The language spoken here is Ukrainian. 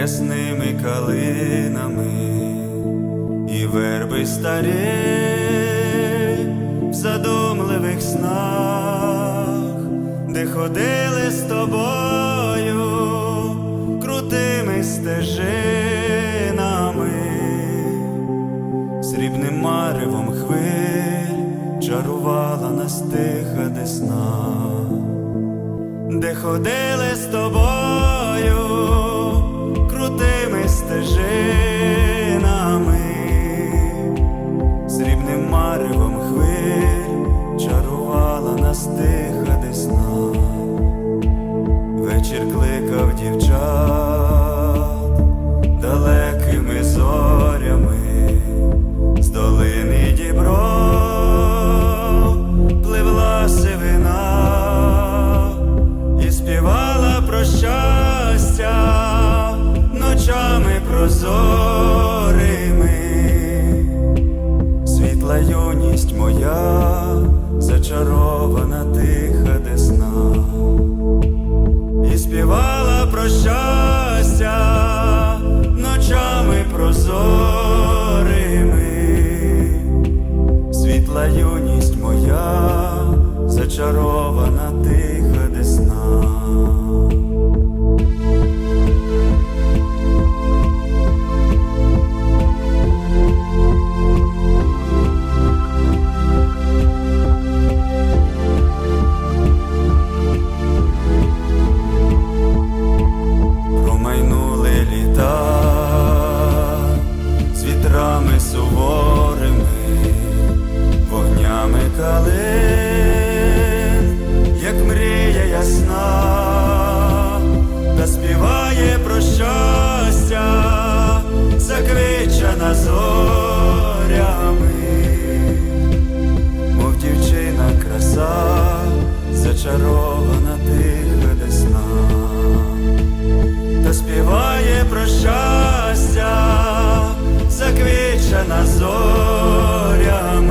рясними калинами і верби старі в задумливих снах, де ходили з тобою крутими стежинами, срібним маревом хвиль чарувала нас тиха десна де ходили з тобою стежинами, срібним маревом хвиль чарувала нас тиха десна, вечір кликав дівчат далекими зорями юність моя, зачарована тиха десна, і співала про щастя ночами прозорими. Світла юність моя, зачарована зорями, мов дівчина, краса, зачарована тиха десна, та співає про щастя, заквічена зорями.